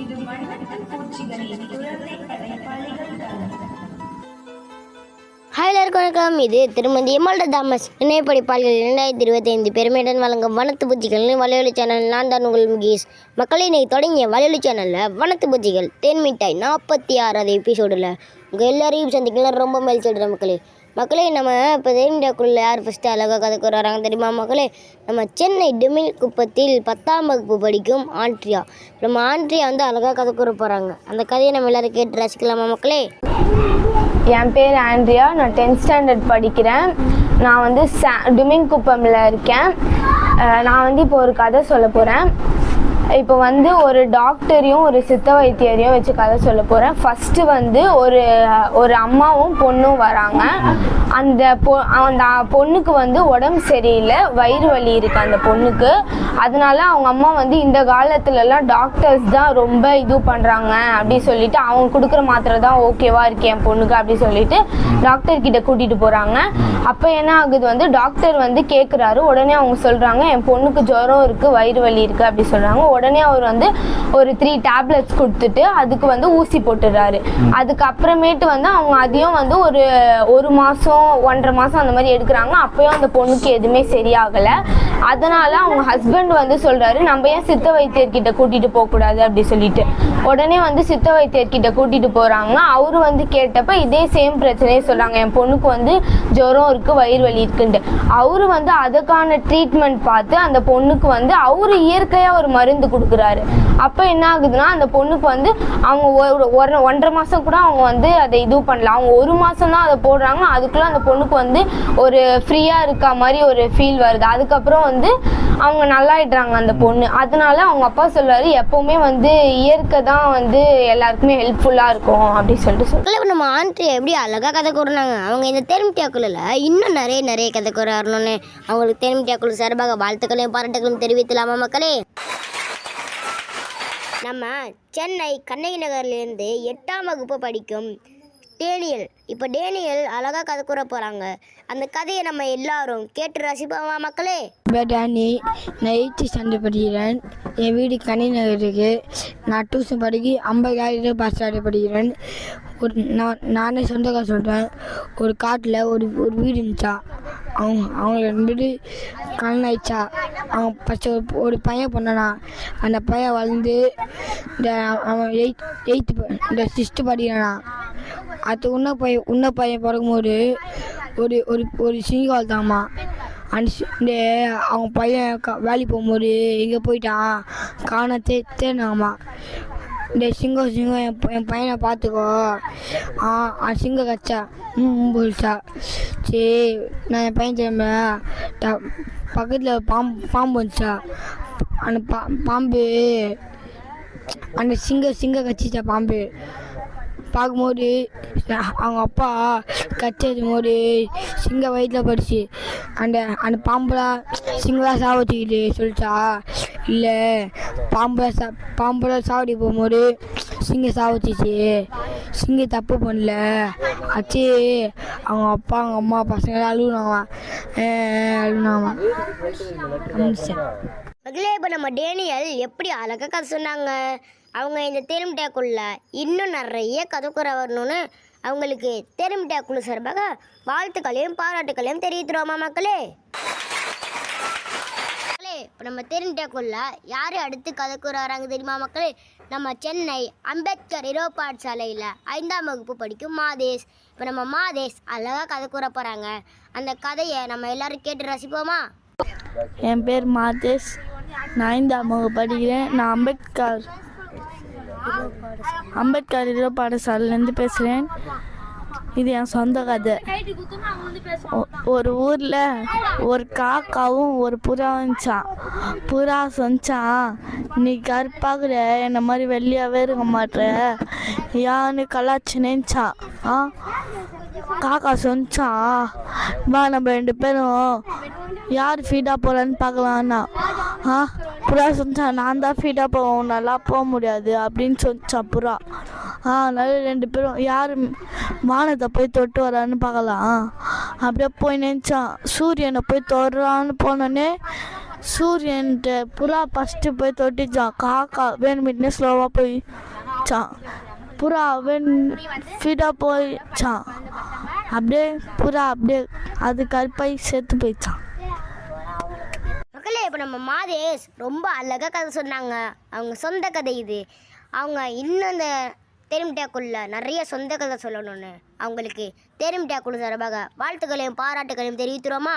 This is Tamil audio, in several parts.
இது வண்ணத்து பூச்சிகளின் குழந்தை படைப்பாளிகள் தளம் ஹாய் எல்லாருக்கும் வணக்கம். இது திருமதி எம்எல்ட தாமஸ். இணைய படிப்பாளிகள் இரண்டாயிரத்தி இருபத்தைந்து பெருமையுடன் வழங்கும் வனத்து பூச்சிகள் வலையொலி சேனல் நான் தான் உங்கள் முகேஷ். மக்களை இன்னைக்கு தொடங்கிய வலையொலி சேனலில் வனத்து பூச்சிகள் தேன் மிட்டாய் நாற்பத்தி ஆறாவது எபிசோடில் உங்கள் எல்லாரையும் சந்திக்கலாம் ரொம்ப மேல் மக்களே. மக்களே நம்ம இப்போ தேனிடாக்குள்ள யார் ஃபஸ்ட்டு அழகாக கதைக்கு வராங்க தெரியுமா மக்களே? நம்ம சென்னை டிமில் குப்பத்தில் பத்தாம் வகுப்பு படிக்கும் ஆண்ட்ரியா. நம்ம ஆண்ட்ரியா வந்து அழகாக கதைக்குற போகிறாங்க அந்த கதையை நம்ம எல்லோரும் கேட்டு ரசிக்கலாமா மக்களே? என் பேர் ஆண்ட்ரியா. நான் டென்த் ஸ்டாண்டர்ட் படிக்கிறேன். நான் வந்து சா டுமிங் குப்பமில் இருக்கேன். நான் வந்து இப்போ ஒரு கதை சொல்ல போகிறேன் இப்போ வந்து ஒரு டாக்டரையும் ஒரு சித்த வைத்தியரையும் வச்சு கதை சொல்ல போகிறேன் ஃபஸ்ட்டு வந்து ஒரு ஒரு அம்மாவும் பொண்ணும் வராங்க. அந்த பொ அந்த பொண்ணுக்கு வந்து உடம்பு சரியில்லை. வயிறு வலி இருக்குது அந்த பொண்ணுக்கு. அதனால அவங்க அம்மா வந்து இந்த காலத்துலலாம் டாக்டர்ஸ் தான் ரொம்ப இது பண்ணுறாங்க அப்படி சொல்லிட்டு அவங்க கொடுக்குற மாத்திரை தான் ஓகேவா இருக்கு என் பொண்ணுக்கு அப்படி சொல்லிட்டு டாக்டர் கிட்ட கூட்டிகிட்டு போகிறாங்க அப்போ என்ன ஆகுது வந்து டாக்டர் வந்து கேட்குறாரு உடனே அவங்க சொல்கிறாங்க என் பொண்ணுக்கு ஜுரம் இருக்குது வயிறு வலி இருக்குது அப்படி சொல்கிறாங்க உடனே அவர் வந்து ஒரு த்ரீ டேப்லெட்ஸ் கொடுத்துட்டு அதுக்கு வந்து ஊசி போட்டுடுறாரு. அதுக்கப்புறமேட்டு வந்து அவங்க அதையும் வந்து ஒரு ஒரு மாதம் ஒன்றரை மாதம் அந்த மாதிரி எடுக்கிறாங்க. அப்பயும் அந்த பொண்ணுக்கு எதுவுமே சரியாகலை. அதனால அவங்க ஹஸ்பண்ட் வந்து சொல்றாரு நம்ம ஏன் சித்த வைத்தியர்கிட்ட கூட்டிட்டு போக கூடாது அப்படி சொல்லிட்டு. உடனே வந்து சித்த வைத்தியர்கிட்ட கூட்டிட்டு போறாங்க. அவரு வந்து கேட்டப்ப இதே சேம் பிரச்சனையே சொல்றாங்க. என் பொண்ணுக்கு வந்து ஜுரம் இருக்கு வயிறு வலி இருக்குன்ட்டு. அவரு வந்து அதுக்கான ட்ரீட்மெண்ட் பார்த்து அந்த பொண்ணுக்கு வந்து அவரு இயற்கையா ஒரு மருந்து கொடுக்குறாரு. அப்போ என்ன ஆகுதுன்னா அந்த பொண்ணுக்கு வந்து அவங்க ஒரு ஒன்றரை மாதம் கூட அவங்க வந்து அதை இது பண்ணல. அவங்க ஒரு மாதம் தான் அதை போடுறாங்க அதுக்குள்ளே அந்த பொண்ணுக்கு வந்து ஒரு ஃப்ரீயாக இருக்க மாதிரி ஒரு ஃபீல் வருது. அதுக்கப்புறம் வந்து அவங்க நல்லாயிடுறாங்க அந்த பொண்ணு. அதனால அவங்க அப்பா சொல்லுவார் எப்போவுமே வந்து இயற்கை தான் வந்து எல்லாருக்குமே ஹெல்ப்ஃபுல்லாக இருக்கும் அப்படின்னு சொல்லிட்டு சொல்றாரு. நம்ம ஆண்ட்ரி எப்படி அழகாக கதை கூறினாங்க? அவங்க இந்த தேர்மிட்டியாக்குள்ள இன்னும் நிறைய நிறைய கதை கூற அவங்களுக்கு தேர்மிட்டியாக்குழு சார்பாக வாழ்த்துக்களையும் பாராட்டுகளையும் தெரிவித்தலாமா மக்களே? நம்ம சென்னை கண்ணகி நகர்லேருந்து எட்டாம் வகுப்பு படிக்கும் டேனியல். இப்போ டேனியல் அழகாக கதை கூற போகிறாங்க அந்த கதையை நம்ம எல்லாரும் கேட்டு ரசிப்போமா மக்களே? டேனி நைட்டு எயித்து படிக்கிறேன். என் வீடு கனி நகருக்கு. நான் டியூஷன் படிக்க ஐம்பதாயிரம் பஸ் ஸ்டாண்டர்ட் படிக்கிறேன். ஒரு நான் நானே சொந்தக்கார சொல்கிறேன் ஒரு காட்டில் ஒரு ஒரு வீடு இருந்துச்சா? அவங்க அவங்க ரெண்டு கல்யாணம் ஆயிடுச்சா அவன் ஃபஸ்ட்டு ஒரு ஒரு பையன் பண்ணனா? அந்த பையன் வளர்ந்து இந்த அவன் எயித் எயித்து இந்த சிக்ஸ்த்து படிக்கிறானா? அது உன்ன பையன் உன்ன பையன் பிறக்கும்போது ஒரு ஒரு ஒரு சிங்கம் வளர்த்தாமா அந்த இந்த அவன் பையன் க வேலைக்கு போகும்போது எங்கே போயிட்டான்? காண தே தேனாமா டே சிங்கம் சிங்கம் என் என் பையனை பார்த்துக்கோ. ஆ சிங்கம் கச்சா. ம் போயிடுச்சா சரி நான் என் பையன் திரும்ப பக்கத்தில் பாம்பு பாம்பு வந்துச்சா? அந்த பா பாம்பு. அந்த சிங்க சிங்க கச்சிச்சா பாம்பு. பார்க்கும்போது அவங்க அப்பா கச்சதும் போது சிங்க வயிற்றில் படிச்சு. அந்த அந்த பாம்புலாம் சிங்களாக சாவடிச்சுக்கிட்டு சொல்லிச்சா இல்லை பாம்புலாம் சா பாம்புல சாவடி போகும்போது சிங்க சாவச்சிச்சு சிங்க தப்பு பண்ணல. அச்சு அவங்க அப்பா அவங்க அம்மா பசங்களை அழுகுனாவான் அழுகுனாவான் மக்களே இப்போ நம்ம டேனியல் எப்படி அழகாக கதை சொன்னாங்க? அவங்க இந்த தேர்மிட்டாக்குள்ள இன்னும் நிறைய கதை வரணும்னு அவங்களுக்கு தேர்மிட்டாக்குழு சார்பாக வாழ்த்துக்களையும் பாராட்டுக்களையும் தெரிவித்துருவோமா மக்களே? மக்களே இப்போ நம்ம தேர்மிட்டாக்குள்ள யார் அடுத்து கதைக்குற வராங்க தெரியுமா மக்களே? நம்ம சென்னை அம்பேத்கர் இரோ பாடசாலையில் ஐந்தாம் வகுப்பு படிக்கும் மாதேஷ். இப்போ நம்ம மாதேஷ் அழகாக கதை கூற போகிறாங்க அந்த கதையை நம்ம எல்லாரும் கேட்டு ரசிப்போமா? என் பேர் மாதேஷ். நான் ஐந்தாம் வகுப்பு படிக்கிறேன். நான் அம்பேத்கர். அம்பேத்கர் இரவு பாடசாலையிலேருந்து பேசுகிறேன். இது என் சொந்த கதை. ஒ- ஒரு ஊரில் ஒரு காக்காவும் ஒரு புறா வந்துச்சான் புறா சொன்னான் நீ கருப்பாகிற என்ன மாதிரி வெள்ளியாகவே இருக்க மாட்டேற யான்னு கலாச்சி நினச்சான் ஆ? காக்கா சொன்னான் வா நம்ம ரெண்டு பேரும் யார் ஃபீடாக போகலான்னு பார்க்கலான்னா ஆ? புறா சொன்னா நான் தான் ஃபீடாக போவோம் நல்லா போக முடியாது அப்படின்னு சொன்னான் புறா ஆ அதனால ரெண்டு பேரும் யார் வானத்தை போய் தொட்டு வரான்னு பார்க்கலாம். அப்படியே போய் நினச்சான் சூரியனை போய் தொடுறான்னு போனோடனே சூரியன்ட்டு புறா ஃபஸ்ட்டு போய் தொட்டிச்சான் காக்கா வேணுமிட்டு ஸ்லோவாக போய்ச்சான் புறா வேண் ஃபீடாக போயிச்சான் அப்படியே புறா அப்படியே அது கருப்பாய் சேர்த்து போயிடுச்சான் மக்களே இப்போ நம்ம மாதேஷ் ரொம்ப அழகாக கதை சொன்னாங்க. அவங்க சொந்த கதை இது. அவங்க இன்னும் இந்த தெரிமிட்டாக்குள்ள நிறைய சொந்த கதை சொல்லணும்னு. அவங்களுக்கு தெரிமிட்டாக்குழு சார்பாக வாழ்த்துக்களையும் பாராட்டுகளையும் தெரிவித்துறோமா?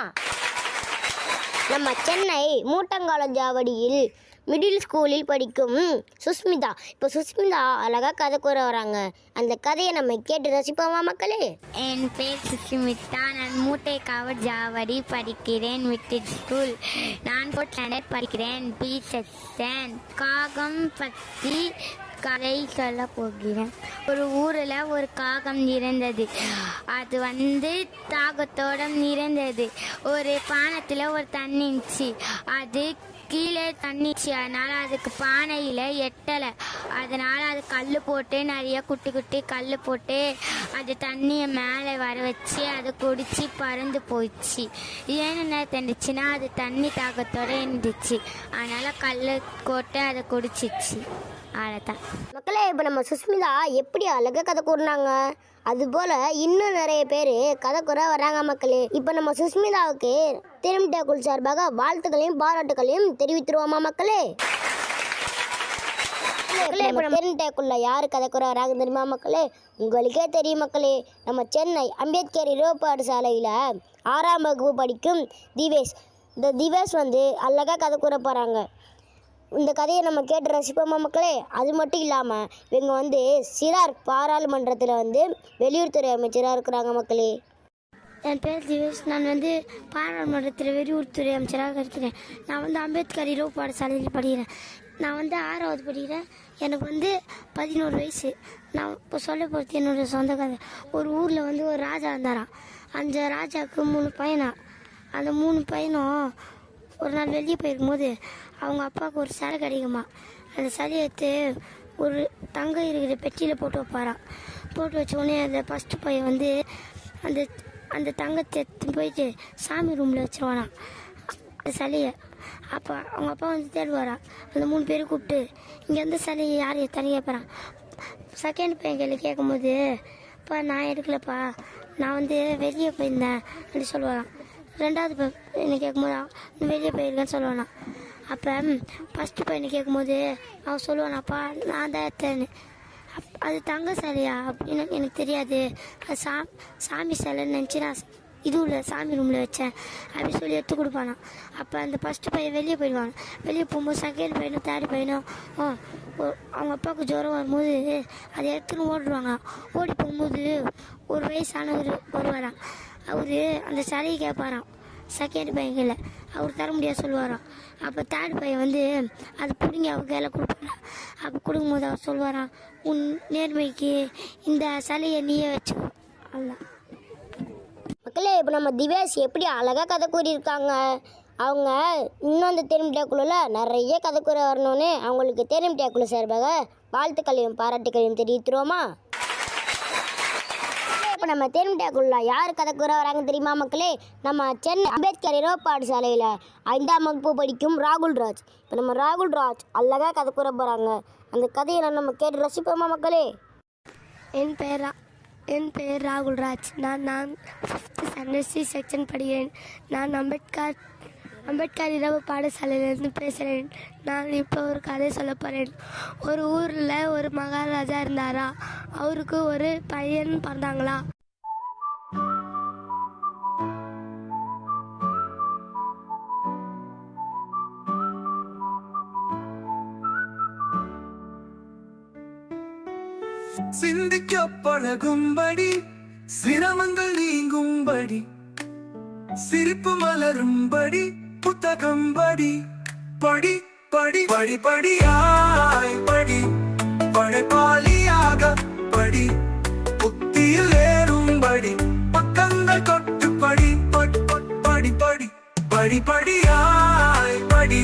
நம்ம சென்னை மூட்டங்காலஞ்சாவடியில் மிடில் ஸ்கூலில் படிக்கும் சுஸ்மிதா. இப்போ சுஸ்மிதா அழகாக கதை கூற வராங்க. அந்த கதையை நம்ம கேட்டு ரசிப்போமா மக்களே? என் பேர் சுஸ்மிதா. நான் மூட்டை காவல் ஜாவடி படிக்கிறேன். மிடில் ஸ்கூல் நான் ஸ்டாண்டர்ட் படிக்கிறேன். பி செக்ஷன் காகம் பற்றி கதை சொல்ல போகிறேன். ஒரு ஊரில் ஒரு காகம் இருந்தது. அது வந்து தாகத்தோட இருந்தது. ஒரு பானத்தில் ஒரு தண்ணி இருந்துச்சு அது கீழே தண்ணிச்சு அதனால் அதுக்கு பானையில் எட்டலை. அதனால் அது கல் போட்டு நிறைய குட்டி குட்டி கல் போட்டு அது தண்ணியை மேலே வர வச்சு அது குடிச்சு பறந்து போயிடுச்சு. ஏன் என்ன தெரிஞ்சிச்சுன்னா அது தண்ணி தாக்கத்தோடு இருந்துச்சு. அதனால் கல் போட்டு அதை குடிச்சிச்சு அவ்வளோதான் மக்களே இப்போ நம்ம சுஸ்மிதா எப்படி அழகாக கதை கூறினாங்க அதுபோல் இன்னும் நிறைய பேர் கதை கூற வராங்க மக்களே. இப்போ நம்ம சுஸ்மிதாவுக்கு திருமிட்டாக்குள் சார்பாக வாழ்த்துக்களையும் பாராட்டுகளையும் தெரிவித்துருவோமா மக்களே? மக்களே இப்போ நம்ம திருமிட்டாக்குள்ள யார் கதை கூற வராங்க தெரியுமா மக்களே? உங்களுக்கே தெரியும் மக்களே நம்ம சென்னை அம்பேத்கர் இருவப்பாடு சாலையில் ஆறாம் வகுப்பு படிக்கும் திவேஷ். இந்த திவேஷ் வந்து அழகாக கதை கூற போகிறாங்க இந்த கதையை நம்ம கேட்டு ரசிப்போமா மக்களே? அது மட்டும் இல்லாமல் இவங்க வந்து சிறார் பாராளுமன்றத்தில் வந்து வெளியுறவுத்துறை அமைச்சராக இருக்கிறாங்க மக்களே. என் பேர் திவேஷ். நான் வந்து பாராளுமன்றத்தில் வெளியுறவுத்துறை அமைச்சராக இருக்கிறேன். நான் வந்து அம்பேத்கர் இரவு பாடசாலையில் படிக்கிறேன். நான் வந்து ஆறாவது படிக்கிறேன். எனக்கு வந்து பதினோரு வயசு. நான் இப்போ சொல்ல போகிறது என்னோட சொந்த கதை ஒரு ஊரில் வந்து ஒரு ராஜா இருந்தாராம். அந்த ராஜாவுக்கு மூணு பையனா? அந்த மூணு பையனும் ஒரு நாள் வெளியே போயிருக்கும்போது அவங்க அப்பாவுக்கு ஒரு சிலை கிடைக்குமா அந்த சிலையை எடுத்து ஒரு தங்கம் இருக்கிற பெட்டியில் போட்டு வைப்பாராம். போட்டு வச்ச உடனே அந்த ஃபஸ்ட்டு பையன் வந்து அந்த அந்த தங்கத்தை எடுத்து போயிட்டு சாமி ரூமில் வச்சிருவானாம் அந்த சிலையை. அப்போ அவங்க அப்பா வந்து தேடுவாரா? அந்த மூணு பேரும் கூப்பிட்டு இங்கே வந்து சிலையை யார் எத்தனை கேட்பறான் செகண்ட் பையன் கேள்வி கேட்கும்போது அப்பா நான் எடுக்கலப்பா. நான் வந்து வெளியே போயிருந்தேன். அப்படி சொல்லுவாராம். ரெண்டாவது பையன் என்னை கேட்கும்போது "நீ வெளியே போயிருக்கேன்னு சொல்லுவானா அப்போ ஃபஸ்ட்டு பையனை கேட்கும்போது அவன் சொல்லுவானாப்பா நான் தான் எடுத்தேன்னு. அது தங்க சிலையா அப்படின்னு எனக்கு தெரியாது. அது சா சாமி சிலைன்னு நினச்சி நான் இதுவில் சாமி ரூமில் வச்சேன். அப்படின்னு சொல்லி எடுத்து கொடுப்பானா அப்போ அந்த ஃபஸ்ட்டு பையன் வெளியே போயிடுவான். வெளியே போகும்போது செகண்ட் பையனும் தேர்ட் பையனும் அவங்க அப்பாவுக்கு ஜுரம் வரும்போது அதை எடுத்துன்னு ஓடுவாங்க ஓடி போகும்போது ஒரு வயசானவர் வருவாராம். அவர் அந்த சிலையை கேட்பாராம். செகண்ட் பையன் கையில் அவர் தர முடியாது சொல்லுவாராம். அப்போ தேர்ட் பையன் வந்து அது பிடிங்கி அவர் கையில் கொடுப்பாராம் அப்போ கொடுக்கும்போது அவர் சொல்லுவாராம் உன் நேர்மைக்கு இந்த சிலையை நீயே வச்சு அவ்வளோதான் மக்களே இப்போ நம்ம திவேஷ் எப்படி அழகாக கதை கூறியிருக்காங்க? அவங்க இன்னும் அந்த தெரிமிட்டாக்குள்ள நிறைய கதை கூற வரணும்னு அவங்களுக்கு தெரிமிட்டாக்குள்ள சார்பாக வாழ்த்துக்களையும் பாராட்டுக்களையும் தெரிவித்துருவோமா? இப்போ நம்ம தெரிமிட்டாக்குள்ள யார் கதை கூற வராங்க தெரியுமா மக்களே? நம்ம சென்னை அம்பேத்கர் இரவு பாடசாலையில் ஐந்தாம் வகுப்பு படிக்கும் ராகுல் ராஜ். இப்போ நம்ம ராகுல் ராஜ் அழகாக கதை கூற போகிறாங்க அந்த கதையை நம்ம கேட்டு ரசிப்போமா மக்களே? என் பெயர் ரா- என் பெயர் ராகுல்ராஜ் நான் நான் ஃபிஃப்த் ஸ்டாண்டர்ட் சி செக்ஷன் படிக்கிறேன். நான் அம்பேத்கர் அம்பேத்கர் இரவு பாடசாலையிலேருந்து பேசுகிறேன் நான் இப்போ ஒரு கதை சொல்ல போகிறேன் ஒரு ஊரில் ஒரு மகாராஜா இருந்தாரா? அவருக்கு ஒரு பையன் பிறந்தாங்களா? சிந்திக்க பழகும்படி சிரமங்கள் நீங்கும்படி சிரிப்பு மலரும்படி புத்தகம் படி படி படி படி படியாய் படி படைப்பாளியாக படி புத்தியில் ஏறும்படி. படி படியாய் படி.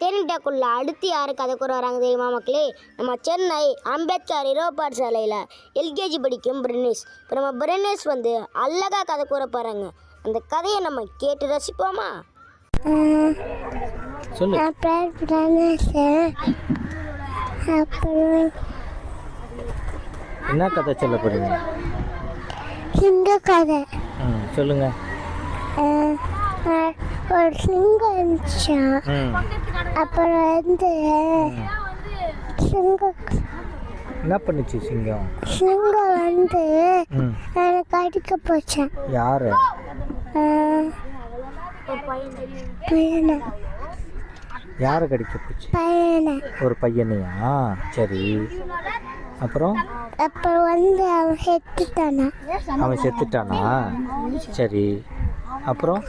இப்போ நம்ம தேனிட்டாக்குள்ள அடுத்து யார் கதை கூற வராங்க தெரியுமா மக்களே? நம்ம சென்னை அம்பேத்கர் இரவு பாடசாலையில் எல்கேஜி படிக்கும் பிரினேஷ். இப்போ நம்ம பிரினேஷ் வந்து அழகாக கதை கூற போகிறாங்க அந்த கதையை நம்ம கேட்டு ரசிப்போமா? சொல்லு. என்ன கதை சொல்ல போறீங்க? சிங்க கதை. சொல்லுங்க. ஒரு சிங்கம் இருந்துச்சான் ம். அப்புறம் வந்து சிங்கம். என்ன பண்ணுச்சு சிங்கம்? சிங்கம் வந்து எனக்கு அடிக்க போச்சேன் யாரு? பையனை. யாரை கடிக்க போச்சு? பையனை. ஒரு பையனையா? சரி. அப்புறம்? அப்புறம் வந்து அவன் செத்துட்டானா? அவன் செத்துட்டானா? சரி. அப்புறம்?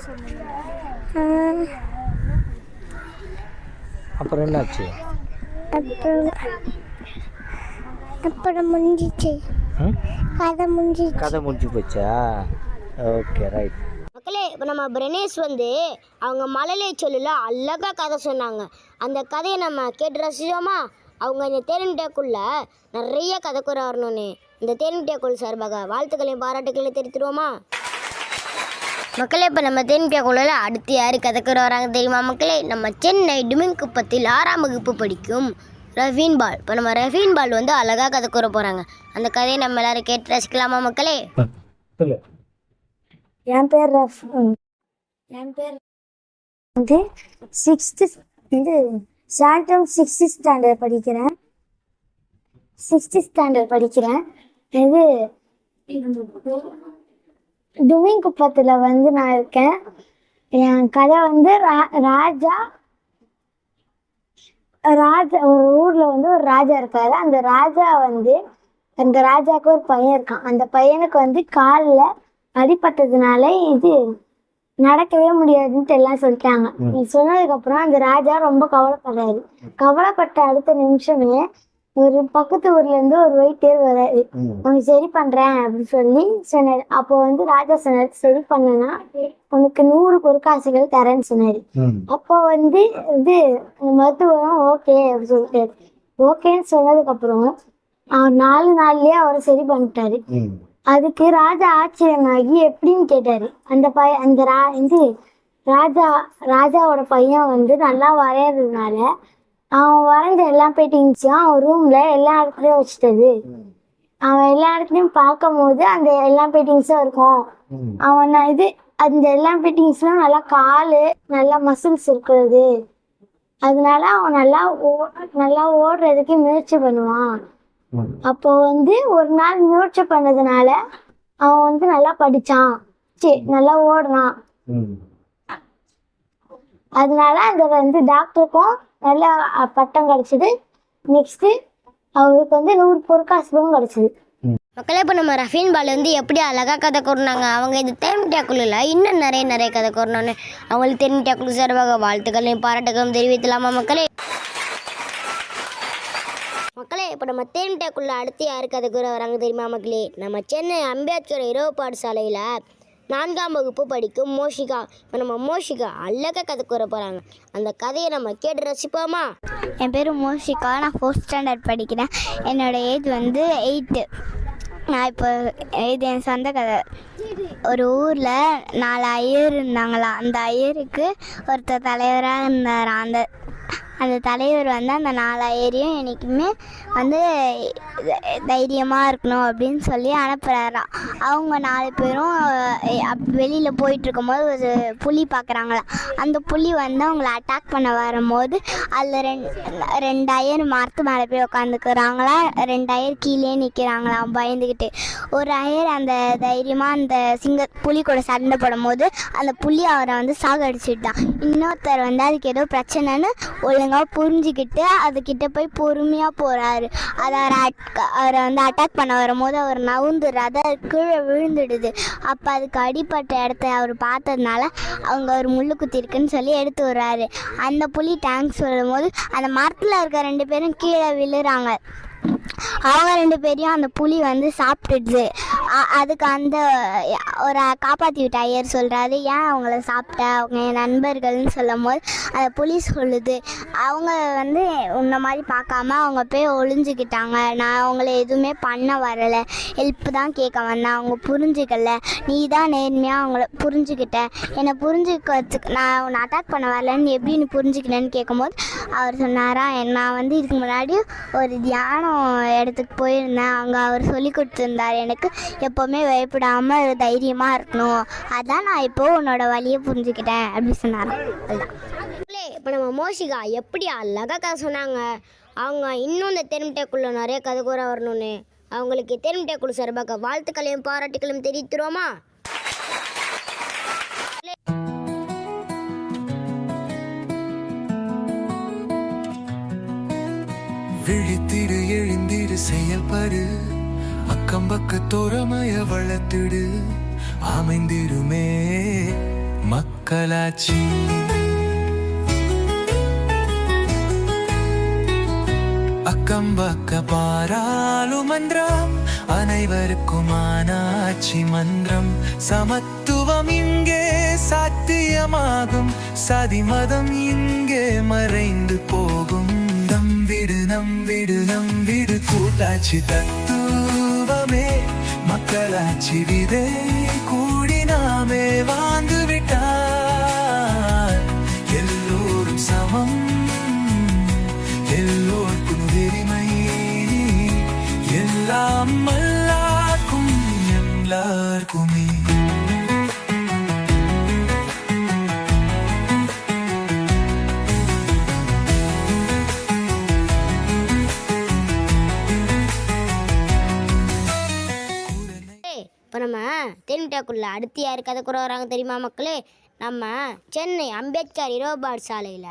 அப்புறம் என்னாச்சு? அப்புறம் அப்புறம் முடிஞ்சிச்சு. கதை முடிஞ்சிச்சு. கதை முடிஞ்சு போச்சா? ஓகே ரைட் மக்களே இப்போ நம்ம பிரணேஷ் வந்து அவங்க மழலை சொல்லல அழகாக கதை சொன்னாங்க. அந்த கதையை நம்ம கேட்டு ரசிச்சோமா? அவங்க இந்த தேனிட்டேக்குள்ள நிறைய கதை கூற வரணும்னு. இந்த தேனிட்டேக்குள் சார்பாக வாழ்த்துக்களையும் பாராட்டுகளையும் தெரிவித்துருவோமா? மக்களே இப்போ நம்ம தேனிட்டேக்குள்ள அடுத்து யார் கதை கூற வராங்க தெரியுமா மக்களே? நம்ம சென்னை டுமின் குப்பத்தில் ஆறாம் வகுப்பு படிக்கும் ரஃபீன் பால். இப்போ நம்ம ரஃபீன் பால் வந்து அழகாக கதை கூற போகிறாங்க அந்த கதையை நம்ம எல்லாரும் கேட்டு ரசிக்கலாமா மக்களே? என் பேர் ரஃப் என் பேர் வந்து சிக்ஸ்த்து இது சாண்டம் சிக்ஸ்த்து ஸ்டாண்டர்ட் படிக்கிறேன். சிக்ஸ்த்து ஸ்டாண்டர்ட் படிக்கிறேன். இது டுமிங் குப்பத்தில் வந்து நான் இருக்கேன். என் கதை வந்து ரா ராஜா ராஜா ஒரு ஊரில் வந்து ஒரு ராஜா இருக்காரு. அந்த ராஜா வந்து அந்த ராஜாவுக்கு ஒரு பையன் இருக்கான். அந்த பையனுக்கு வந்து காலில் அடிபட்டதுனால இது நடக்கவே முடியாதுன்ட்டு எல்லாம் சொல்லிட்டாங்க. இது சொன்னதுக்கப்புறம் அந்த ராஜா ரொம்ப கவலைப்படுறாரு. கவலைப்பட்ட அடுத்த நிமிஷமே ஒரு பக்கத்து ஊர்ல இருந்து ஒரு வெயிட்டர் வராரு உனக்கு சரி பண்றேன் அப்படின்னு சொல்லி சொன்னாரு. அப்போ வந்து ராஜா சொன்னாரு சரி பண்ணனா உனக்கு நூறு பொற்காசுகள் தரேன்னு சொன்னாரு. அப்போ வந்து இது மருத்துவரும் ஓகே அப்படின்னு சொல்லிட்டாரு. ஓகேன்னு சொன்னதுக்கு அப்புறம் அவர் நாலு நாள்லயே அவரை சரி பண்ணிட்டாரு. அதுக்கு ராஜா ஆச்சரியமாகி எப்படின்னு கேட்டாரு. அந்த பைய அந்த ரா இது ராஜா ராஜாவோட பையன் வந்து நல்லா வரையறதுனால அவன் வரைஞ்ச எல்லா பெயிண்டிங்ஸையும் அவன் ரூம்ல எல்லா இடத்துலயும் வச்சுட்டது. அவன் எல்லா இடத்துலயும் பார்க்கும் போது அந்த எல்லா பெயிண்டிங்ஸும் இருக்கும். அவன் நான் இது அந்த எல்லா பெயிண்டிங்ஸ்லாம் நல்லா காலு நல்லா மசில்ஸ் இருக்கிறது. அதனால அவன் நல்லா ஓ நல்லா ஓடுறதுக்கு முயற்சி பண்ணுவான். அப்போ வந்து ஒரு நாள் முயற்சி பண்ணதுனால அவன் வந்து நல்லா படிச்சான். சரி நல்லா ஓடுனான். அதனால அந்த வந்து டாக்டருக்கும் நல்ல பட்டம் கிடைச்சது. நெக்ஸ்ட் அவருக்கு வந்து நூறு பொற்காசுகளும் கிடைச்சது. மக்களே இப்போ நம்ம ரஃபீன் பால் வந்து எப்படி அழகாக கதை கூறினாங்க? அவங்க இது தேன்மிட்டாக்குள்ள இன்னும் நிறைய நிறைய கதை கூறணும்னு அவங்களுக்கு தேன்மிட்டாக்குழு சார்பாக வாழ்த்துக்களையும் பாராட்டுகளும் தெரிவித்தலாமா மக்களே? மக்களே இப்போ நம்ம தேன்மிட்டாக்குள்ள அடுத்து யாரு கதை கூற வராங்க தெரியுமா மக்களே? நம்ம சென்னை அம்பேத்கர் இரவு பாடசாலையில் நான்காம் வகுப்பு படிக்கும் மோஷிகா. இப்போ நம்ம மோஷிகா அழகாக கதை கூற போகிறாங்க அந்த கதையை நம்ம கேட்டு ரசிப்போமா? என் பேர் மோஷிகா. நான் ஃபோர்த் ஸ்டாண்டர்ட் படிக்கிறேன். என்னோடய ஏஜ் வந்து எயிட்டு நான் இப்போ இது என் சொந்த கதை. ஒரு ஊரில் நாலு ஐயர் இருந்தாங்களா? அந்த ஐயருக்கு ஒருத்தர் தலைவராக இருந்தார் அந்த அந்த தலைவர் வந்து அந்த நாலு என்றைக்குமே வந்து தைரியமாக இருக்கணும் அப்படின்னு சொல்லி அனுப்புகிறாராம் அவங்க நாலு பேரும் வெளியில் போயிட்டு இருக்கும்போது ஒரு புலி பார்க்குறாங்களாம் அந்த புலி வந்து அவங்கள அட்டாக் பண்ண வரும்போது அதில் ரெண்டு ரெண்டு ஐயர் மரத்து மேலே போய் உட்காந்துக்கிறாங்களா ரெண்டு கீழே நிற்கிறாங்களாம் பயந்துக்கிட்டு ஒரு ஐயர் அந்த தைரியமாக அந்த சிங்க புலி கூட சண்டை போடும்போது அந்த புலி அவரை வந்து சாகடிச்சிட்டான். இன்னொருத்தர் வந்து அதுக்கு ஏதோ பிரச்சனைன்னு ஒழுங்காக புரிஞ்சுக்கிட்டு அதுக்கிட்ட போய் பொறுமையாக போகிறாரு அதை அவரை அட்- அவரை வந்து அட்டாக் பண்ண வரும்போது அவர் நவுந்துடுறாரு. அது கீழே விழுந்துடுது. அப்போ அதுக்கு அடிப்பட்ட இடத்த அவர் பார்த்ததுனால அவங்க ஒரு முள்ளு குத்திருக்குன்னு சொல்லி எடுத்து விடுறாரு. அந்த புலி டேங்க்ஸ் சொல்லும்போது அந்த மரத்தில் இருக்க ரெண்டு பேரும் கீழே விழுறாங்க. அவங்க ரெண்டு பேரையும் அந்த புலி வந்து சாப்பிட்டுடுது. அதுக்கு அந்த ஒரு காப்பாற்றி விட்ட ஐயர் சொல்கிறாரு ஏன் அவங்கள சாப்பிட்ட? அவங்க என் நண்பர்கள்னு சொல்லும் போது அதை புலி சொல்லுது. அவங்க வந்து உன்னை மாதிரி பார்க்காம அவங்க போய் ஒளிஞ்சுக்கிட்டாங்க. நான் அவங்கள எதுவுமே பண்ண வரலை. ஹெல்ப் தான் கேட்க வந்தேன். அவங்க புரிஞ்சுக்கல. நீ தான் நேர்மையாக அவங்கள புரிஞ்சுக்கிட்ட. என்னை புரிஞ்சுக்கிறதுக்கு நான் உன்னை அட்டாக் பண்ண வரலன்னு எப்படி நீ புரிஞ்சுக்கினேன்னு கேட்கும்போது அவர் சொன்னாரா நான் வந்து இதுக்கு முன்னாடி ஒரு தியானம் இடத்துக்கு போயிருந்தேன். அங்கே அவர் சொல்லி கொடுத்துருந்தார். எனக்கு எப்போவுமே பயப்படாமல் தைரியமாக இருக்கணும். அதான் நான் இப்போது உன்னோட வழியை புரிஞ்சுக்கிட்டேன். அப்படி சொன்னாராம். அதுதான் இப்போ நம்ம மோஷிகா எப்படி அழகாக கதை சொன்னாங்க? அவங்க இன்னும் இந்த தெருமிட்டேக்குள்ளே நிறைய கதை கூற வரணும்னு. அவங்களுக்கு தெருமிட்டேக்குழு சார்பாக வாழ்த்துக்களையும் பாராட்டுகளையும் தெரிவித்துருவோமா? விழித்திடு எழுந்திடு செயல்பாடு. அக்கம் பக்க தோரமய வளர்த்திடு. அமைந்திருமே மக்களாட்சி. அக்கம் பக்க பாராளுமன்றம் அனைவருக்கும் ஆனாட்சி மன்றம். சமத்துவம் இங்கே சாத்தியமாகும் சதிமதம் இங்கே மறைந்து போகும். நம்பிடு நம்பிடு நம்பிடு கூட்டாட்சி தத்துவமே மக்களாட்சி விதை கூடி நாமே வாழ்ந்து எல்லாம் இப்போ நம்ம தெருமிட்டேக்குள்ள அடுத்து யார் கதை கூட வராங்க தெரியுமா மக்களே? நம்ம சென்னை அம்பேத்கர் இரவுபாடு சாலையில்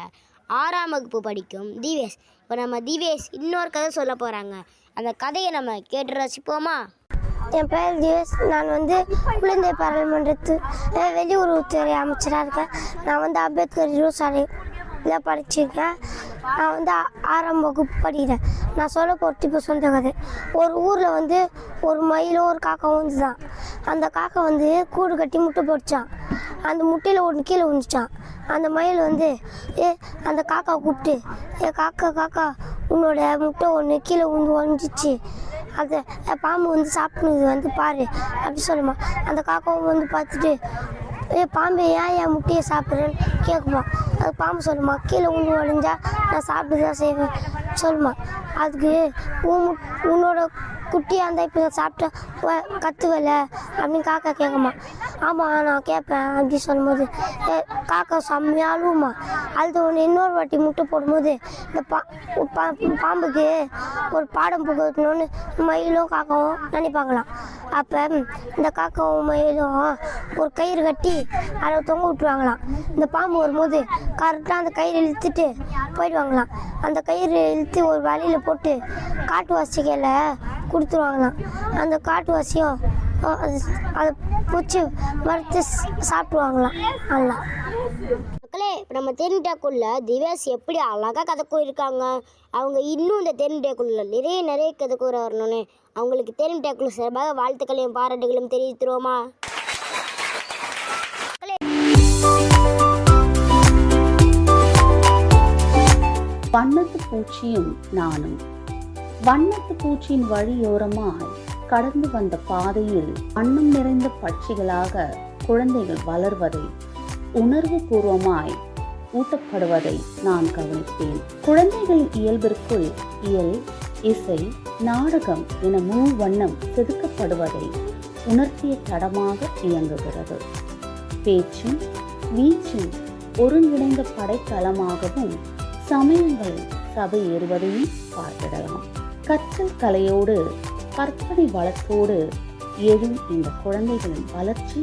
ஆறாம் வகுப்பு படிக்கும் திவேஷ். இப்போ நம்ம திவேஷ் இன்னொரு கதை சொல்ல போகிறாங்க அந்த கதையை நம்ம கேட்டு ரசிப்போமா? என் பேர் திவேஷ். நான் வந்து குழந்தை பாராளுமன்றத்து வெளியுறவுத்துறை அமைச்சராக இருக்கேன். நான் வந்து அம்பேத்கர் இருசாலையில் படிச்சிருக்கேன். நான் வந்து ஆறாம் வகுப்பு படிக்கிறேன். நான் சொல்ல போகிறது இப்போ சொந்த கதை ஒரு ஊரில் வந்து ஒரு மயிலும் ஒரு காக்காவும் வந்துதான் அந்த காக்கா வந்து கூடு கட்டி முட்டை போட்டுச்சான் அந்த முட்டையில் ஒன்று கீழே விழுந்துச்சான் அந்த மயில் வந்து ஏ அந்த காக்கா கூப்பிட்டு ஏ காக்கா காக்கா உன்னோட முட்டை ஒன்று கீழே விழுந்து ஒழிஞ்சிச்சு அந்த பாம்பு வந்து சாப்பிடுது வந்து பாரு அப்படி சொல்லுமா. அந்த காக்காவும் வந்து பார்த்துட்டு ஏ பாம்பு ஏன் என் முட்டையை சாப்பிட்றேன்னு கேட்குமா அது பாம்பு சொல்லுமா கீழே உண்டு ஒழிஞ்சா நான் சாப்பிட்டு தான் செய்வேன். சொல்லுமா அதுக்கு உன் முட் உன்னோட குட்டியாக இருந்தால் இப்போ சாப்பிட்டா கத்துவல அப்படின்னு காக்கா கேட்குமா ஆமாம் நான் கேட்பேன் அப்படி சொல்லும்போது காக்கா செம்மையா அழுவுமா? அது ஒன்று இன்னொரு வாட்டி முட்டை போடும்போது இந்த பா பாம்புக்கு ஒரு பாடம் புகட்டணும்னு மயிலும் காக்காவும் நினைப்பாங்களாம். அப்போ இந்த காக்காவும் மயிலும் ஒரு கயிறு கட்டி அதை தொங்க விட்டுருவாங்களாம். இந்த பாம்பு வரும்போது கரெக்டாக அந்த கயிறு இழுத்துட்டு போயிடுவாங்களாம். அந்த கயிறு இழுத்து ஒரு வழியில் போட்டு காட்டுவாசிகளை கொடுத்துருவாங்களாம். அந்த காட்டுவாசியும் அஹ், அது அதை பிடிச்சி மறுத்து சாப்பிடுவாங்களாம். நல்லா மக்களே இப்போ நம்ம தென்னிட்டாக்குள்ள திவேஷ் எப்படி அழகாக கதை கூறியிருக்காங்க அவங்க இன்னும் இந்த தென்னிட்டாக்குள்ள நிறைய நிறைய கதை கூற வரணும்னு. அவங்களுக்கு தென்னிட்டாக்குள்ள சார்பாக வாழ்த்துக்களையும் பாராட்டுகளையும் தெரிவித்துருவோமா? வண்ணத்து பூச்சியும் நானும். வண்ணத்து பூச்சியின் வழியோரமாய் கடந்து வந்த பாதையில் அன்னம் நிறைந்த பட்சிகளாக குழந்தைகள் வளர்வதை உணர்வு பூர்வமாய் ஊட்டப்படுவதை நான் கவனித்தேன். குழந்தைகளின் இயல்பிற்குள் இயல் இசை நாடகம் என முழு வண்ணம் செதுக்கப்படுவதை உணர்த்திய தடமாக இயங்குகிறது. பேச்சும் வீச்சும் ஒருங்கிணைந்த படைத்தளமாகவும் சமயங்கள் சபை ஏறுவதையும் பார்த்திடலாம். கற்றல் கலையோடு கற்பனை வளத்தோடு எழும் இந்த குழந்தைகளின் வளர்ச்சி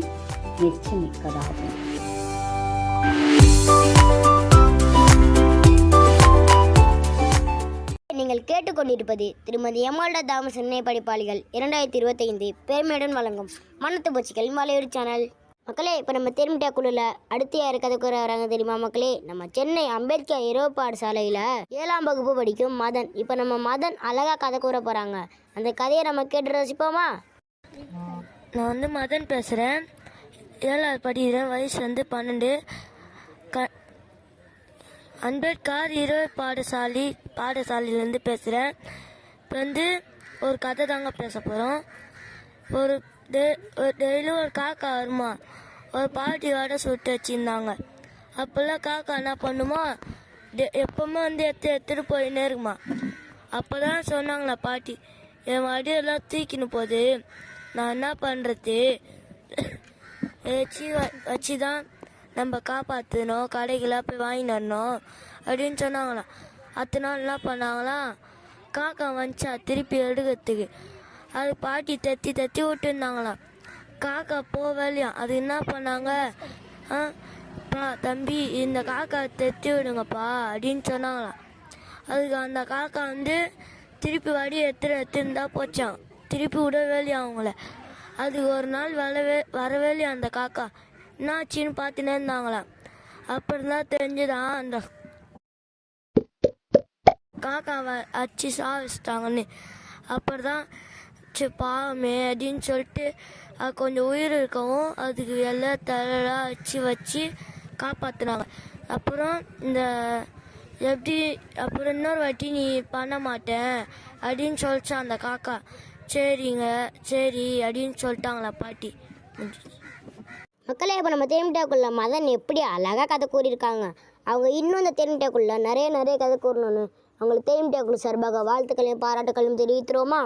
எச்சமிக்கதாகும். நீங்கள் கேட்டுக்கொண்டிருப்பது திருமதி எமால்டா தாமஸ் சென்னை படிப்பாளிகள் இரண்டாயிரத்தி இருபத்தைந்து பெருமையுடன் வழங்கும் மனத்து பூச்சிகள் மலையூர் சேனல். மக்களே இப்போ நம்ம தெருமிட்டாக்குள்ள அடுத்து யார் கதை கூற வராங்க தெரியுமா மக்களே? நம்ம சென்னை அம்பேத்கர் இரவு பாடசாலையில் ஏழாம் வகுப்பு படிக்கும் மதன். இப்போ நம்ம மதன் அழகாக கதை கூற போகிறாங்க அந்த கதையை நம்ம கேட்டு ரசிப்போமா? நான் வந்து மதன் பேசுகிறேன் ஏழாவது படிக்கிறேன் வயசு வந்து பன்னெண்டு. க அம்பேத்கர் இரவு பாடசாலை பாடசாலையிலேருந்து பேசுகிறேன் இப்போ வந்து ஒரு கதை தாங்க பேச போகிறோம் ஒரு டெய்லியும் ஒரு காக்கா வருமா? ஒரு பாட்டி சுட்டு வச்சுருந்தாங்க. அப்போல்லாம் காக்கா என்ன பண்ணுமா? டெ- எப்பவுமே வந்து எடுத்து எடுத்துட்டு போயின்னே இருக்குமா. அப்போ தான் சொன்னாங்களா பாட்டி என் வடியெல்லாம் தூக்கின்னு போகுது நான் என்ன பண்ணுறது வச்சு வச்சு தான் நம்ம காப்பாற்றணும் கடைக்கெல்லாம் போய் வாங்கிட்டு வரணும் அப்படின்னு சொன்னாங்களாம். அத்தனை நாள் என்ன பண்ணாங்களாம்? காக்கா வந்துச்சா திருப்பி எடுக்கிறதுக்கு. அது பாட்டி தத்தி தத்தி விட்டுருந்தாங்களாம் காக்கா போவேலையாம் அது என்ன பண்ணாங்க? ஆ பா தம்பி இந்த காக்கா தத்தி விடுங்கப்பா அப்படின்னு சொன்னாங்களாம் அதுக்கு அந்த காக்கா வந்து திருப்பி வடி எடுத்துட்டு எடுத்துருந்தா போச்சான் திருப்பி விடவே அவங்கள? அதுக்கு ஒரு நாள் வரவே வரவேலையும் அந்த காக்கா? என்னாச்சின்னு பார்த்துனே இருந்தாங்களாம் அப்புறம் தான் தெரிஞ்சுதான் அந்த காக்காவை அடிச்சு சாவிச்சிட்டாங்கன்னு அப்புறம் தான் சரி பாவமே அப்படின்னு சொல்லிட்டு அது கொஞ்சம் உயிர் இருக்கவும் அதுக்கு எல்லாம் தலலாம் வச்சு வச்சு காப்பாற்றினாங்க அப்புறம் இந்த எப்படி அப்புறம் இன்னொரு வாட்டி நீ பண்ண மாட்டேன் அப்படின்னு சொல்லிச்சா அந்த காக்கா. சரிங்க சரி அப்படின்னு சொல்லிட்டாங்களா பாட்டி. மக்களே இப்போ நம்ம தேன்மிட்டாக்குள்ள மதன் எப்படி அழகாக கதை கூறியிருக்காங்க. அவங்க இன்னும் அந்த தேன்மிட்டாக்குள்ள நிறைய நிறைய கதை கூறணும்னு. அவங்களுக்கு தேன்மிட்டாக்குள்ள சார்பாக வாழ்த்துக்களையும் பாராட்டுக்களையும் தெரிவித்துருவோமா?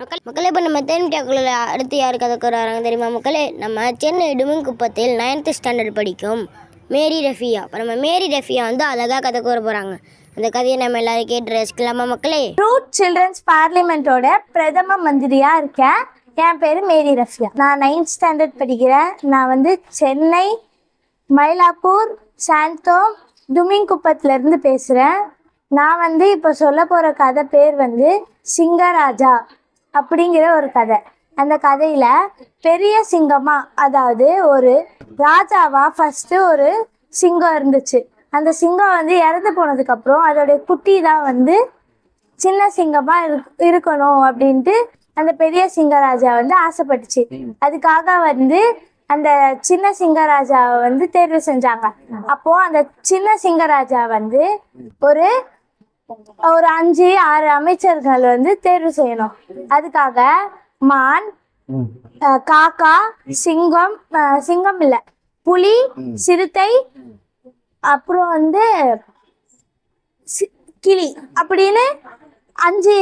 மக்கள் மக்களே இப்போ நம்ம தேன்மிட்டாக்குள்ள அடுத்து யார் கதை கூறுறாங்க தெரியுமா மக்களே? நம்ம சென்னை டுமிங் குப்பத்தில் நைன்த்து ஸ்டாண்டர்ட் படிக்கும் மேரி ரஃபியா. இப்போ நம்ம மேரி ரஃபியா வந்து அழகாக கதை கூற போகிறாங்க அந்த கதையை நம்ம எல்லாரும் கேட்டு ரசிக்கலாமா மக்களே? ரூட் சில்ட்ரன்ஸ் பார்லிமெண்ட்டோட பிரதம மந்திரியாக இருக்கேன். என் பேர் மேரி ரஃபியா. நான் நைன்த் ஸ்டாண்டர்ட் படிக்கிறேன். நான் வந்து சென்னை மயிலாப்பூர் சாந்தோம் டுமிங்குப்பத்துல இருந்து பேசுகிறேன் நான் வந்து இப்போ சொல்ல போகிற கதை பேர் வந்து சிங்கராஜா. அப்படிங்கிற ஒரு கதை. அந்த கதையில பெரிய சிங்கமா அதாவது ஒரு ராஜாவா ஃபர்ஸ்ட் ஒரு சிங்கம் இருந்துச்சு. அந்த சிங்கம் வந்து இறந்து போனதுக்கப்புறம் அதோடைய குட்டி தான் வந்து சின்ன சிங்கமா இருக்கணும் அப்படின்ட்டு அந்த பெரிய சிங்கராஜா வந்து ஆசைப்பட்டுச்சு. அதுக்காக வந்து அந்த சின்ன சிங்கராஜாவை வந்து தேர்வு செஞ்சாங்க. அப்போ அந்த சின்ன சிங்கராஜா வந்து ஒரு ஒரு அஞ்சு ஆறு அமைச்சர்கள் வந்து தேர்வு செய்யணும். அதுக்காக மான் காக்கா சிங்கம் சிங்கம் இல்லை. புலி சிறுத்தை அப்புறம் வந்து கிளி. அப்படின்னு அஞ்சு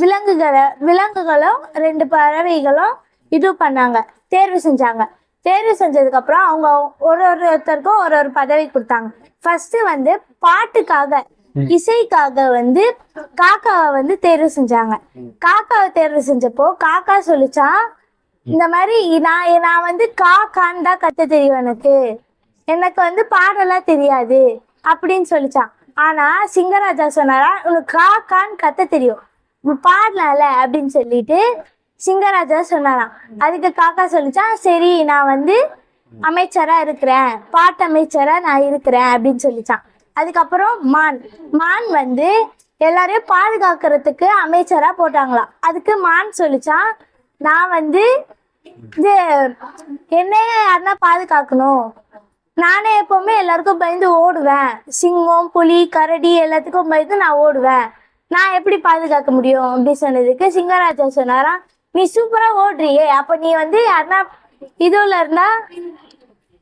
விலங்குகளை விலங்குகளும் ரெண்டு பறவைகளும் இது பண்ணாங்க. தேர்வு செஞ்சாங்க. தேர்வு செஞ்சதுக்கப்புறம் அவங்க ஒரு ஒருத்தருக்கும் ஒரு ஒரு பதவி கொடுத்தாங்க. ஃபர்ஸ்ட் வந்து பாட்டுக்காக இசைக்காக வந்து காக்காவை வந்து தேர்வு செஞ்சாங்க. காக்காவை தேர்வு செஞ்சப்போ காக்கா சொல்லிச்சான் இந்த மாதிரி நான் நான் வந்து காக்கான்னு தான் கத்த தெரியும் எனக்கு. எனக்கு வந்து பாடலாம் தெரியாது அப்படின்னு சொல்லிச்சான். ஆனா சிங்கராஜா சொன்னாரா உனக்கு காக்கான்னு கத்த தெரியும். பாடலாம்ல அப்படின்னு சொல்லிட்டு சிங்கராஜா சொன்னாராம். அதுக்கு காக்கா சொல்லிச்சான் சரி நான் வந்து அமைச்சரா இருக்கிறேன். பாட்டு அமைச்சரா நான் இருக்கிறேன் அப்படின்னு சொல்லிச்சான். அதுக்கப்புறம் மான். மான் வந்து எல்லாரையும் பாதுகாக்கிறதுக்கு அமைச்சரா போட்டாங்களாம். அதுக்கு மான் சொல்லிச்சான் நான் வந்து இது என்னைய யாருன்னா பாதுகாக்கணும். நானே எப்பவுமே எல்லாருக்கும் பயந்து ஓடுவேன். சிங்கம் புலி கரடி எல்லாத்துக்கும் பயந்து நான் ஓடுவேன். நான் எப்படி பாதுகாக்க முடியும்? அப்படி சொன்னதுக்கு சிங்கராஜா சொன்னாராம் நீ சூப்பரா ஓடுறியே. அப்ப நீ வந்து யாருன்னா இதுல இருந்தா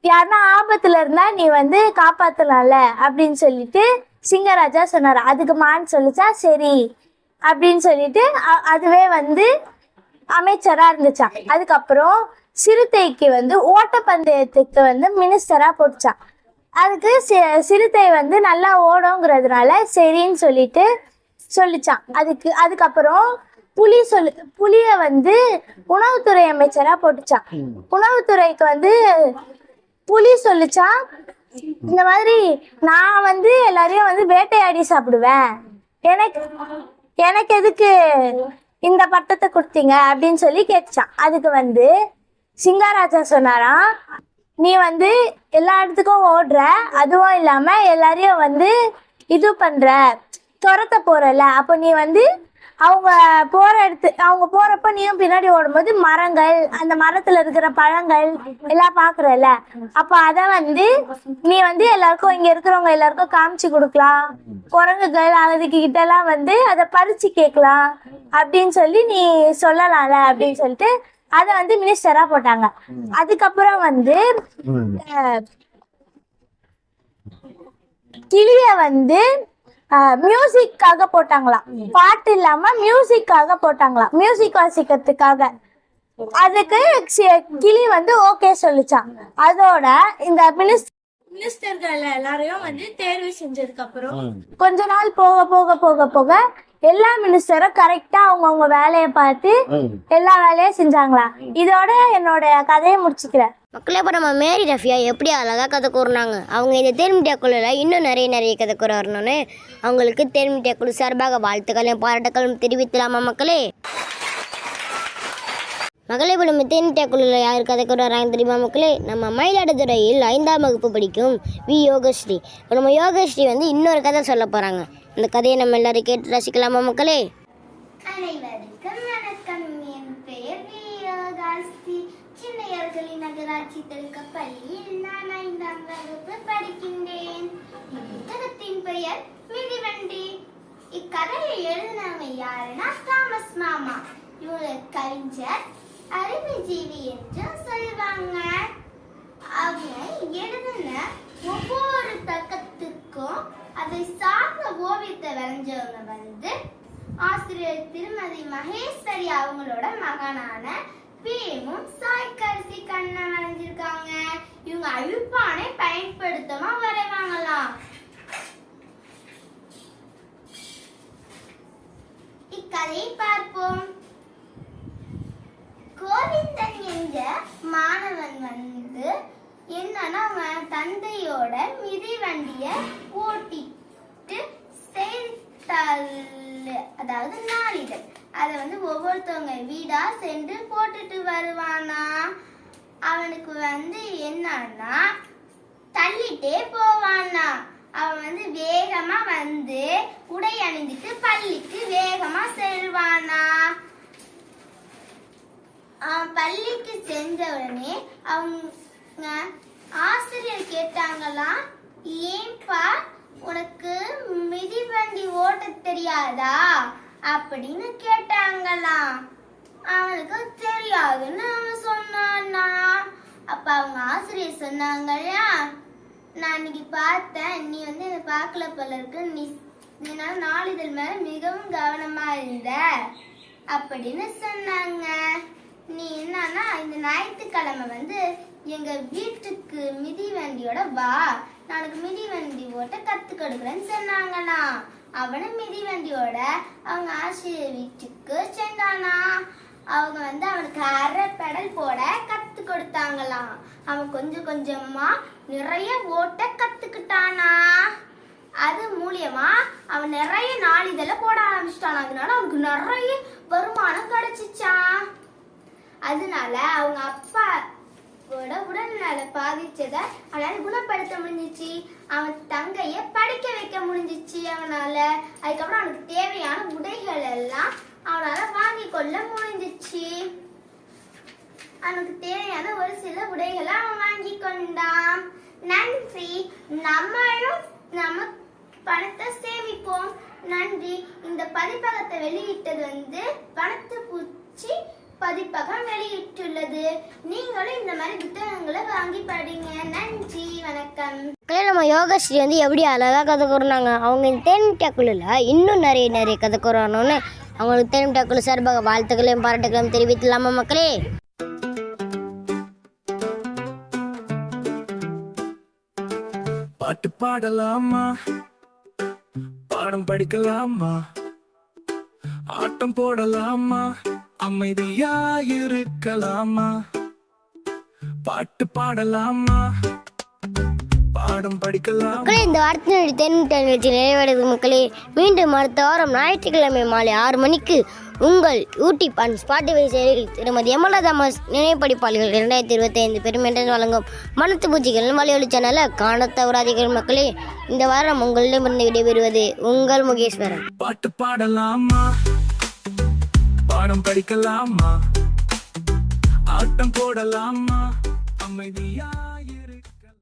யாருன்னா ஆபத்துல இருந்தா நீ வந்து காப்பாத்தலாம்ல அப்படின்னு சொல்லிட்டு சிங்கராஜா சொன்னார். அதுக்கு மான் சொல்லிச்சா சரி அப்படின்னு சொல்லிட்டு அதுவே வந்து அமைச்சரா இருந்துச்சான் அதுக்கப்புறம் சிறுத்தைக்கு வந்து ஓட்டப்பந்தயத்துக்கு வந்து மினிஸ்டரா போட்டுச்சான் அதுக்கு சிறுத்தை வந்து நல்லா ஓடுங்கிறதுனால சரின்னு சொல்லிட்டு சொல்லிச்சான் அதுக்கு அதுக்கப்புறம் புலி சொல்லு புலிய வந்து உணவுத்துறை அமைச்சரா போட்டுச்சான் உணவுத்துறைக்கு வந்து புலி சொல்லுச்சா? இந்த மாதிரி நான் வந்து எல்லாரையும் வந்து வேட்டையாடி சாப்பிடுவேன். எனக்கு எனக்கு எதுக்கு இந்த பட்டத்தை கொடுத்தீங்க அப்படின்னு சொல்லி கேட்டுச்சான். அதுக்கு வந்து சிங்காராஜா சொன்னாராம் நீ வந்து எல்லா இடத்துக்கும் ஓடுற அதுவும் இல்லாம எல்லாரையும் வந்து இது பண்ற துரத்த போறல அப்போ நீ வந்து அவங்க போற இடத்து அவங்க போறப்ப நீயும் பின்னாடி ஓடும்போது மரங்கள் அந்த மரத்துல இருக்கிற பழங்கள் எல்லாம் பாக்குறல்ல. அப்ப அத வந்து நீ வந்து எல்லாருக்கும் இங்க இருக்கிறவங்க எல்லாருக்கும் காமிச்சு கொடுக்கலாம். குரங்குகள் அதுக்கு கிட்ட எல்லாம் வந்து அதை பறிச்சு கேட்கலாம் அப்படின்னு சொல்லி நீ சொல்லலாம்ல அப்படின்னு சொல்லிட்டு அதை வந்து மினிஸ்டரா போட்டாங்க. அதுக்கப்புறம் வந்து அஹ், கிளிய வந்து மியூசிக்காக போட்டாங்களாம். பாட்டு இல்லாம மியூசிக்காக போட்டாங்களாம். மியூசிக் வாசிக்கிறதுக்காக. அதுக்கு கிளி வந்து ஓகே சொல்லுச்சான் அதோட இந்த மினிஸ்டர் மினிஸ்டர்கள் எல்லாரையும் வந்து தேர்வு செஞ்சதுக்கு அப்புறம் கொஞ்ச நாள் போக போக போக போக எல்லா மினிஸ்டரும் கரெக்டா அவங்கவுங்க வேலையை பார்த்து எல்லா வேலையும் செஞ்சாங்களா? இதோட என்னோட கதையை முடிச்சுக்கிறேன். மக்களே இப்போ நம்ம மேரி ரஃபியா எப்படி அழகாக கதை கூறினாங்க? அவங்க இந்த தேர்மிட்டியா குழுவில் இன்னும் நிறைய நிறைய கதை கூற வரணும்னு அவங்களுக்கு தேர்மிட்டியா குழு சார்பாக வாழ்த்துக்களையும் பாராட்டுகளும் தெரிவிக்கலாமா மக்களே? மகளே இப்போ நம்ம தேர்மிட்டியா குழுவில் யார் கதை கூற வராங்க தெரியுமா மக்களே? நம்ம மயிலாடுதுறையில் ஐந்தாம் வகுப்பு படிக்கும் வி. யோகஸ்ரீ. இப்போ நம்ம யோகஸ்ரீ வந்து இன்னொரு கதை சொல்ல போகிறாங்க அந்த கதையை நம்ம எல்லாரும் கேட்டு ரசிக்கலாமா மக்களே? அனைவருக்கும் வணக்கம். என் பெயர் வியோகாஸ்தி சின்னையர்களின் நகராட்சி தெலுங்க பள்ளியில் நான் ஐந்தாம் வகுப்பு படிக்கின்றேன். புத்தகத்தின் பெயர் மிதிவண்டி. இக்கதையை எழுதினவங்க யாருன்னா தாமஸ் மாமா. இவங்க கவிஞர் அறிவுஜீவி என்று சொல்லுவாங்க அவங்க எழுதின ஒவ்வொரு பக்கத்துக்கும் அதை சார்ந்த ஓவியத்தை வரைஞ்சவங்க வந்து ஆசிரியர் திருமதி மகேஸ்வரி அவங்களோட மகனான பீமும் சாய்கரிசி கண்ணன் வரைஞ்சிருக்காங்க. இவங்க அழுப்பானை பயன்படுத்தமா வரைவாங்களாம். இக்கதையை பார்ப்போம். கோவிந்தன் என்ற மாணவன் வந்து என்னன்னா அவன் தந்தையோட மிதிவண்டிய ஓட்டிட்டு செய்தித்தாள் அதாவது நாளிதழ் அதை வந்து ஒவ்வொருத்தவங்க வீடா சென்று போட்டுட்டு வருவானா? அவனுக்கு வந்து என்னன்னா தள்ளிட்டே போவானா? அவன் வந்து வேகமா வந்து உடை அணிந்துட்டு பள்ளிக்கு வேகமா செல்வானா? அவன் பள்ளிக்கு சென்ற உடனே அவங்க ஆசிரியர் கேட்டாங்களாம் ஏன்பா உனக்கு மிதிவண்டி ஓட்ட தெரியாதா? அப்படின்னு கேட்டாங்களாம். அவனுக்கு தெரியாதுன்னு அவன் சொன்னானா. அப்ப அவங்க ஆசிரியர் சொன்னாங்கல்ல நான் இன்னைக்கு பார்த்தேன். நீ வந்து என்னை பார்க்கல போல இருக்கு. நீ நீனா நாளிதழ் மேல மிகவும் கவனமா இருந்த. அப்படின்னு சொன்னாங்க. நீ என்னன்னா இந்த ஞாயிற்றுக்கிழமை வந்து எங்க வீட்டுக்கு மிதி வண்டியோட வா. நான் மிதிவண்டி ஓட்ட கத்து கொடுக்குறேன்னு சொன்னாங்கண்ணா. அவனும் மிதிவண்டியோட அவங்க ஆசிரியர் வீட்டுக்கு சென்றானா அவங்க வந்து அவனுக்கு அரை பெடல் போட கத்து கொடுத்தாங்களாம் அவன் கொஞ்சம் கொஞ்சமா நிறைய ஓட்ட கத்துக்கிட்டானா? அது மூலியமா அவன் நிறைய நாளிதழை போட ஆரம்பிச்சிட்டான்? அதனால அவனுக்கு நிறைய வருமானம் கிடைச்சிச்சான் அதனால அவங்க அப்பா உடல்நல பாதிச்சதை அவனால குணப்படுத்த முடிஞ்சிச்சு. அவன் தங்கைய படிக்க வைக்க முடிஞ்சிச்சு அவனால. அதுக்கப்புறம் அவனுக்கு தேவையான உடைகள் எல்லாம் அவனால வாங்கி கொள்ள முடிஞ்சிச்சு. அவனுக்கு தேவையான ஒரு சில உடைகளை அவன் வாங்கி கொண்டான். நன்றி. நம்மளும் நம்ம பணத்தை சேமிப்போம். நன்றி. இந்த பதிப்பகத்தை வெளியிட்டது வந்து பணத்தை பூச்சி பதிப்பகம் வெளியிட்டுள்ளது. நீங்களும் இந்த மாதிரி புத்தகங்களை வாங்கி படிங்க. நன்றி வணக்கம். மக்களே நம்ம யோகஸ்ரீ வந்து எப்படி அழகாக கதை கூறினாங்க? அவங்க குழுவில் இன்னும் நிறைய நிறைய கதை கூறணும்னு அவங்களுக்கு குழு சார்பாக வாழ்த்துக்களையும் பாராட்டுகளையும் தெரிவிக்கலாமா மக்களே? பாட்டு பாடலாமா? பாடம் படிக்கலாமா? ஆட்டம் போடலாமா? அமைதியா இருக்கலாமா பாட்டு பாடலாமா? பாடம் படிக்கலாம்? மக்களே இந்த வாரத்தினுடைய தென்மிட்ட நிகழ்ச்சி நிறைவடைது மக்களே மீண்டும் அடுத்த வாரம் ஞாயிற்றுக்கிழமை மாலை ஆறு மணிக்கு உங்கள் யூடியூப் அண்ட் ஸ்பாட்டிஃபை செயலில் திருமதி எமலா தாமஸ் நினைப்படிப்பாளிகள் இரண்டாயிரத்தி இருபத்தி ஐந்து பெருமையுடன் வழங்கும் மனத்து பூச்சிகள் வலியொலி சேனலை காண தவறாதீர்கள் மக்களே. இந்த வாரம் உங்களிடமிருந்து விடைபெறுவது உங்கள் முகேஸ்வரன். பாட்டு பாடலாமா? பாடம் படிக்கலாமா? ஆட்டம் போடலாமா? அமைதியா?